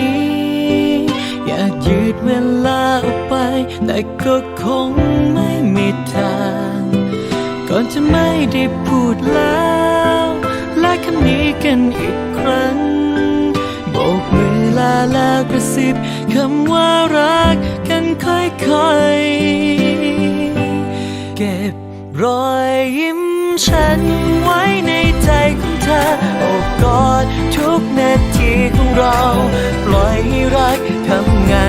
้ ดเวลาออกไป แต่ก็คงไม่มีทาง ก่อนจะไม่ได้พูดแล้ว และคำนี้กันอีกครั้งโบกมือลาแล้วกระซิบคำว่ารักกันค่อยๆ เก็บรอยยิ้มฉันไว้ในใจของเธอโอบกอดทุกนาทีของเรา ปล่อยให้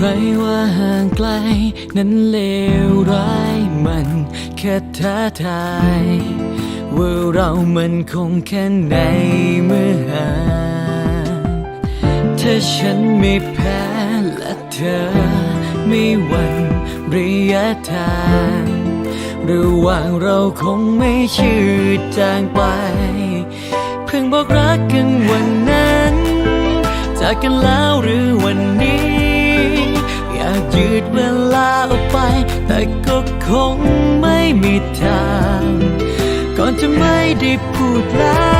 ใครว่าห่างไกล นั้นเลวร้ายมันแค่ท้าทาย ว่าเรามันคงแค่ไหนเมื่อห่างถ้าฉันไม่แพ้และเธอไม่หวั่นระยะทางระหว่างเราคงไม่ชืดจางไป เพิ่งบอกรักกันวันนั้น จากกันแล้วหรือวันนี้ ยืดเวลาออกไป แต่ก็คงไม่มีทาง ก่อนจะไม่ได้พูดแล้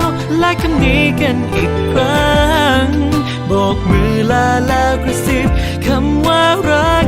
วและคำนี้กันอีกครั้งโบกมือลาแล้วกระซิบคำว่ารัก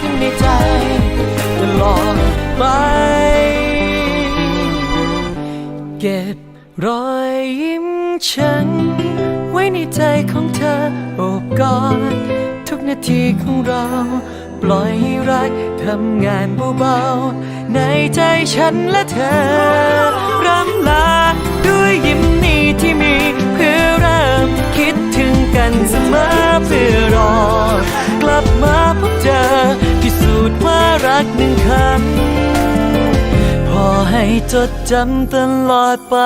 ดจำไว้ข้างในใจตลอดไป เก็บรอยยิ้มฉัน ไว้ในใจของเธอโอบกอดทุกนาทีของเรา ปล่อยให้รักทำงานเบาๆ ในใจฉันและเธอรำลาด้วยยิ้มนี้ที่มี เพื่อเริ่มคิดถึงกันเสมอเพื่อรอ พอให้จดจำตลอดไป